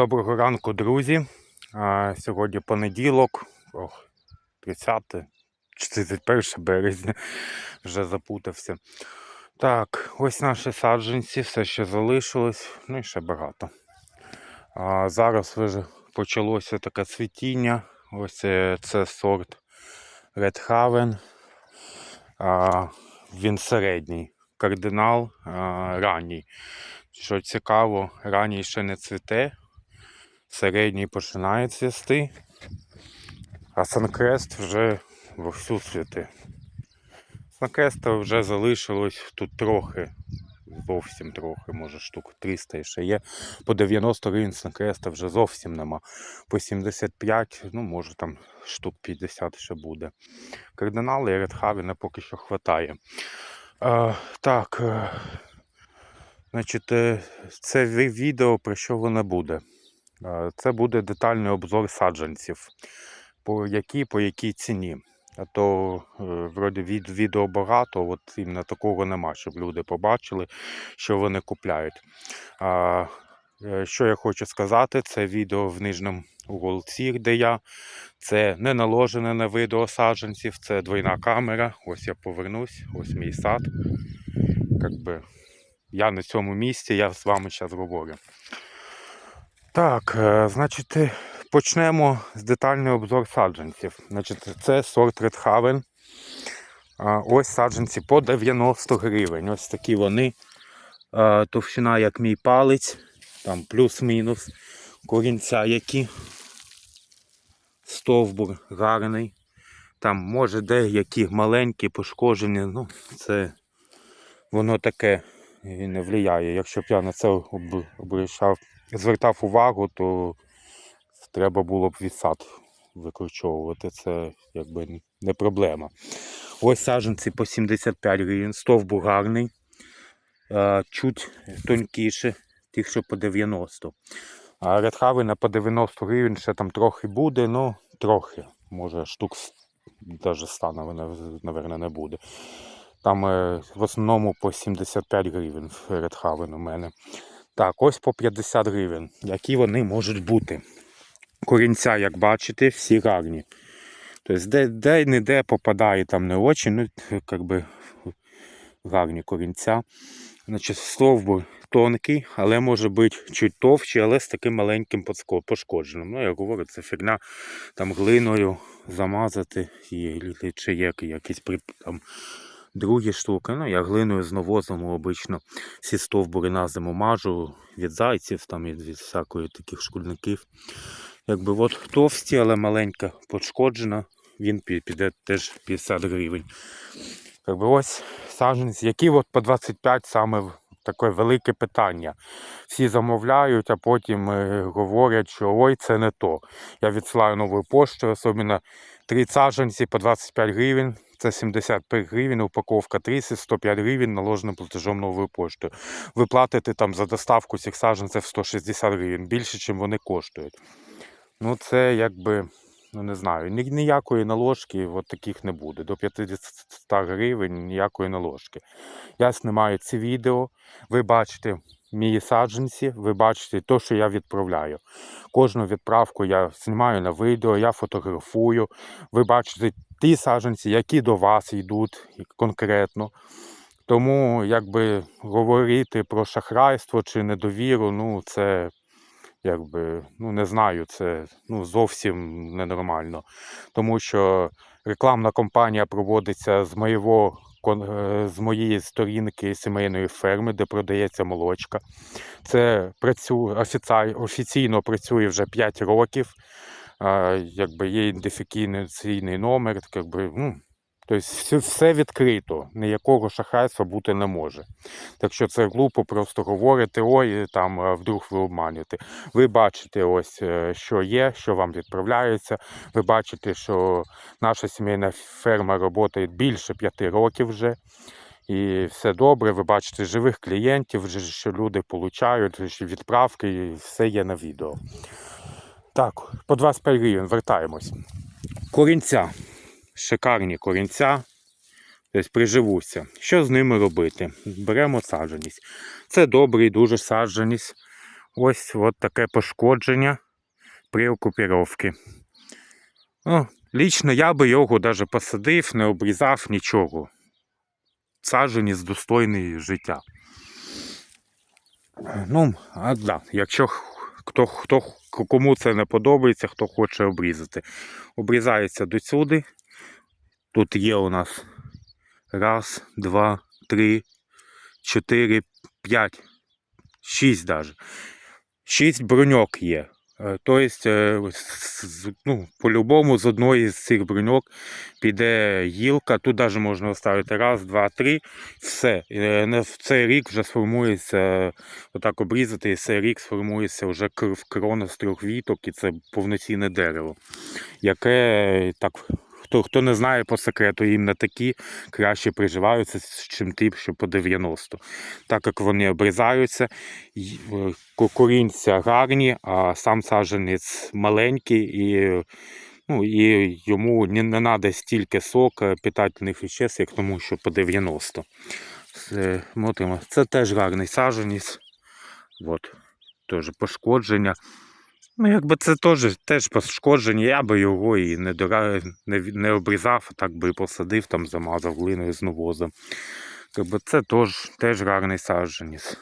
Доброго ранку, друзі. А, Сьогодні понеділок, ох, 30 31 березня, вже запутався. Так, ось наші саджанці, все ще залишилось, ну і ще багато. А зараз вже почалося таке цвітіння. Ось це, сорт Red Haven. А, він середній. Кардинал а, ранній. Що цікаво, ранній ще не цвіте, середній починає цвісти, а Санкрест вже вовсю цвіте. Санкреста вже залишилось тут трохи, зовсім трохи, може штук 300 ще є. По 90 гривень Санкреста вже зовсім нема. По 75, ну може там штук 50 ще буде. Кардинали і Редхавіна поки що хватає. А, так. е, Значить, е, це відео про що воно буде? Е, Це буде детальний обзор саджанців, по якій, по якій ціні. А то е, вроді від відео багато, от іменно такого нема, щоб люди побачили, що вони купляють. А, е, що я хочу сказати, це відео в нижньому уголці, де я. Це не наложене на відео саджанців, це двойна камера. Ось я повернусь, ось мій сад. Как би, я на цьому місці, я з вами зараз говорю. Так, е, значить, е, почнемо з детальний обзор саджанців. Значить, це сорт. А, Ось саджанці по 90 гривень. Ось такі вони. Товщина, як мій палець, там плюс-мінус. Корінця які. Стовбур гарний. Там може деякі маленькі пошкоджені. Ну, це воно таке і не впливає. Якщо б я на це об- обращав, звертав увагу, то треба було б відсад викорчовувати. Це якби не проблема. Ось саджанці по 75 гривень, стовбур гарний, е, чуть тонкіше, тих, що по 90. А редхавина по 90 гривень ще там трохи буде, ну трохи. Може штук навіть 100, напевно, не буде. Там е, в основному по 75 гривень редхавен у мене. Так, ось по 50 гривень. Які вони можуть бути? Корінця, як бачите, всі гарні. Тобто, де, де не де попадає там не очі, ну, як би гарні корінця. Значить, стовбур тонкий, але може бути чуть товщий, але з таким маленьким пошкодженим. Ну, я говорю, це фігня там глиною замазати, і, чи є якісь там, другі штуки. Ну, я глиною з навозом обично всі стовбури на зиму мажу від зайців, там, і від всякої таких шкульників. Якби от товсті, але маленька пошкоджена, він піде теж 50 гривень. Якби ось саджанці, які от по 25 саме таке велике питання. Всі замовляють, а потім е, говорять, що ой, це не то. Я відсилаю новою поштою, особливо три саджанці по 25 гривень. Це 75 гривень, упаковка 30, 105 гривень наложеним платежом новою поштою. Ви платите там за доставку цих саджанців 160 гривень, більше, ніж вони коштують. Ну, це якби, ну не знаю, ні- ніякої наложки от таких не буде. До 500 гривень ніякої наложки. Я знімаю ці відео, ви бачите мої саджанці, ви бачите те, що я відправляю. Кожну відправку я знімаю на відео, я фотографую. Ви бачите ті саджанці, які до вас йдуть конкретно. Тому якби говорити про шахрайство чи недовіру, ну це якби, ну не знаю, це ну, зовсім ненормально. Тому що рекламна кампанія проводиться з моєго е, з моєї сторінки сімейної ферми, де продається молочка. Це працює офіційно працює вже 5 років. Якби є ідентифікаційний номер, якби, ну, тобто все, відкрито, ніякого шахрайства бути не може. Так що це глупо просто говорити, ой, там вдруг ви обманюєте. Ви бачите, ось е, що є, що вам відправляється. Ви бачите, що наша сімейна ферма працює більше п'яти років вже. І все добре, ви бачите живих клієнтів, що люди получають, що відправки, і все є на відео. Так, по 25 гривень вертаємось. Корінця. Шикарні корінця. Тобто приживуться. Що з ними робити? Беремо саджаність. Це добрий дуже саджаність. ось от таке пошкодження при окупіровці. Ну, лічно я би його навіть посадив, не обрізав нічого. Саджаність достойний життя. Ну, а да, якщо хто, хто, кому це не подобається, хто хоче обрізати. Обрізається до сюди. Тут є у нас раз, два, три, чотири, п'ять, шість даже. Шість броньок є. Е, Тобто, е, ну, по-любому з одної з цих броньок піде гілка. Тут навіть можна оставити раз, два, три. Все. Е, В цей рік вже сформується, отак обрізати, і цей рік сформується вже кр- крона з трьох віток, і це повноцінне дерево. Яке так. Хто, хто не знає по секрету, іменно такі краще приживаються, чим ті, що по 90. Так як вони обрізаються, корінця гарні, а сам саджанець маленький і, ну, і йому не, треба стільки сок е, питательних веществ, як тому, що по 90. Це, це теж гарний саджанець. От, теж пошкодження. Ну, якби це теж, теж пошкодження, я би його і не, дора... не, не обрізав, а так би посадив, там замазав глиною з навозом. Якби це теж, теж гарний саджанець.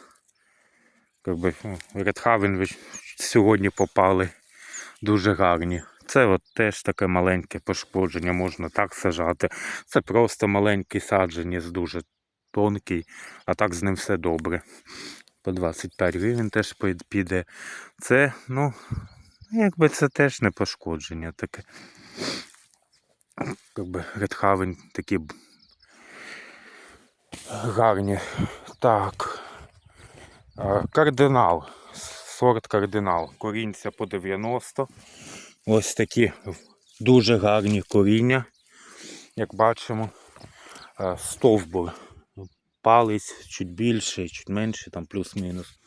Якби ну, редхавен сьогодні попали дуже гарні. Це от теж таке маленьке пошкодження, можна так сажати. Це просто маленький саджанець, дуже тонкий, а так з ним все добре. По 25 гривень теж піде. Це, ну, якби це теж не пошкодження таке. Якби редхавен такі гарні. Так. Кардинал. Сорт кардинал. Корінця по 90. Ось такі дуже гарні коріння. Як бачимо. Стовбур. Палець чуть більше, чуть менше, там плюс-мінус.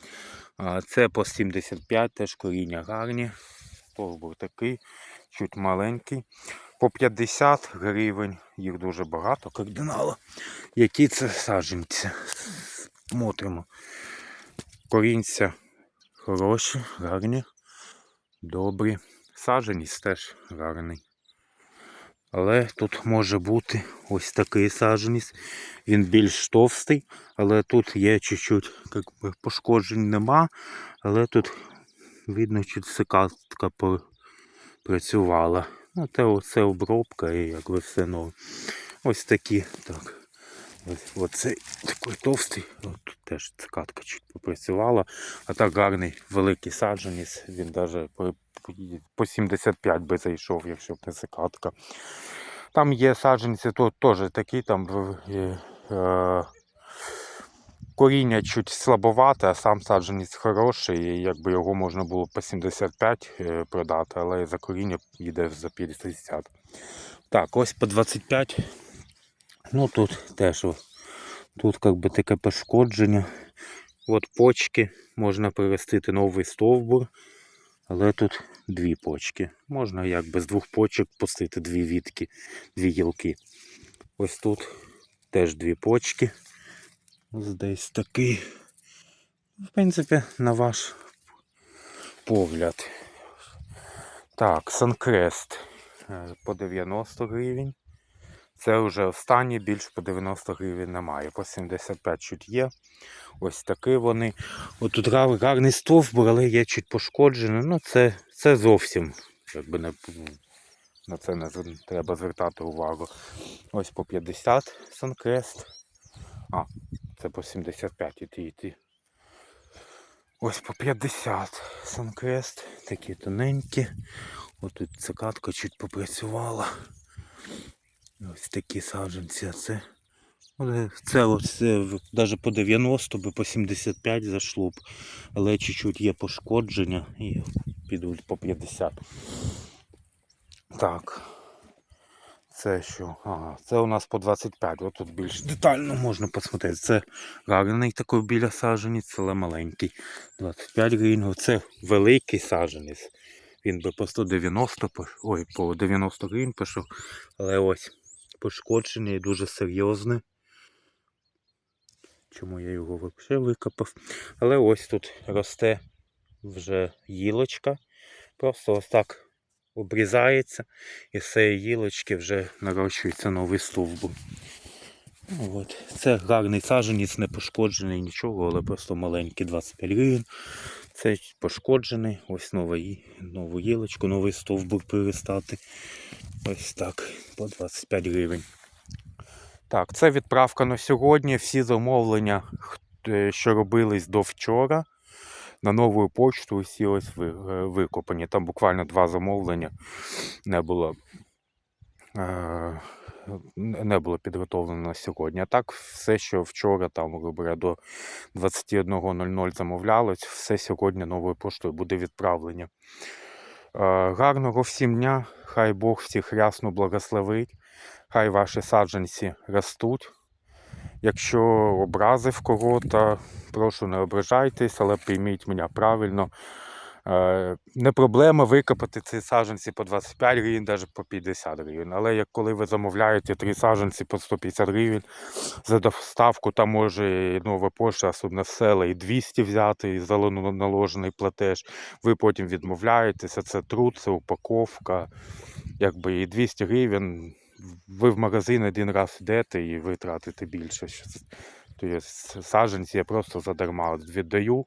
Це по 75 теж коріння гарні. Стовбур такий, чуть маленький. По 50 гривень. Їх дуже багато. Кардинала. Які це саджанці? Смотримо. Корінця хороші, гарні, добрі. Саджаність теж гарний. Але тут може бути ось такий саджаність. Він більш товстий, але тут є чуть-чуть пошкоджень нема. Але тут видно, цикатка по- працювала. Ну, Це обробка і якби все нове. Ось такі. Так. Ось оцей такий товстий. От тут теж цикатка чуть попрацювала. А так гарний великий саджанець. Він навіть по, по 75 би зайшов, якщо б не цикатка. Там є саджанці, то теж такі там е, е, коріння чуть слабовате, а сам саджанець хороший. І якби його можна було по 75 е, продати, але за коріння йде за 50. Так, ось по 25. Ну тут теж тут как би таке пошкодження. От почки, можна перевестити новий стовбур, але тут дві почки. Можна якби з двох почок пустити дві вітки, дві гілки. Ось тут теж дві почки. Ось десь такий. В принципі, на ваш погляд. Так, Санкрест по 90 гривень. Це вже останні, більш по 90 гривень немає. По 75 чуть є. Ось такі вони. От тут гарний стовбур, але є чуть пошкоджений. Ну, це, це зовсім якби не, на це не треба звертати увагу. Ось по 50 Санкрест. А, це по 75 і ті. Ось по 50 Санкрест. Такі тоненькі. Ось тут цикатка чуть попрацювала. Ось такі саджанці, а це. але Це оце навіть по 90 би по 75 зайшло б. Але чуть-чуть є пошкодження і підуть по 50. Так. Це що? Ага, це у нас по 25. Ось тут більш детально можна посмотрети. Це гарний такий біля саджанець, але маленький. 25 гривень. Це великий саджанець. Він би по 190, ой, по 90 гривень пішов. Але ось пошкоджений, дуже серйозне. Чому я його взагалі викопав? Але ось тут росте вже гілочка. Просто ось так обрізається, і з цієї гілочки вже нарощується новий стовбур. Ну, От. Це гарний саджанець, не пошкоджений нічого, але просто маленький 25 гривень. Це пошкоджений. Ось нова, нову гілочку, новий стовбур перестати. Ось так, по 25 гривень. Так, це відправка на сьогодні. Всі замовлення, е, що робились до вчора, на нову почту всі ось е, викопані. Там буквально два замовлення не було. е, Не було підготовлено на сьогодні. А так, все, що вчора, там, говоря, до 21.00 замовлялось, все сьогодні новою поштою буде відправлення. Е, Гарного всім дня, хай Бог всіх рясно благословить, хай ваші саджанці ростуть. Якщо образив кого-то, прошу не ображайтесь, але прийміть мене правильно. Е, Не проблема викопати ці саджанці по 25 гривень, навіть по 50 гривень. Але як коли ви замовляєте три саджанці по 150 гривень, за доставку там може нова пошта, особливо села, і 200 взяти, і наложений платеж. Ви потім відмовляєтеся, це труд, це упаковка. Якби і 200 гривень. Ви в магазин один раз йдете і ви тратите більше. Тобто саджанці я просто задарма віддаю.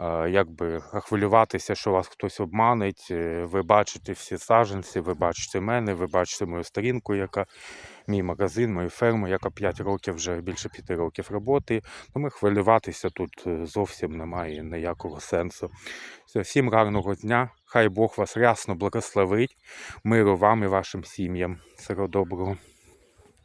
Е, Якби хвилюватися, що вас хтось обманить. е, Ви бачите всі саджанці, ви бачите мене, ви бачите мою сторінку, яка мій магазин, мою ферму, яка 5 років вже більше 5 років роботи. Тому хвилюватися тут е, зовсім немає ніякого сенсу. Всім гарного дня. Хай Бог вас рясно благословить. Миру вам і вашим сім'ям. Всього доброго.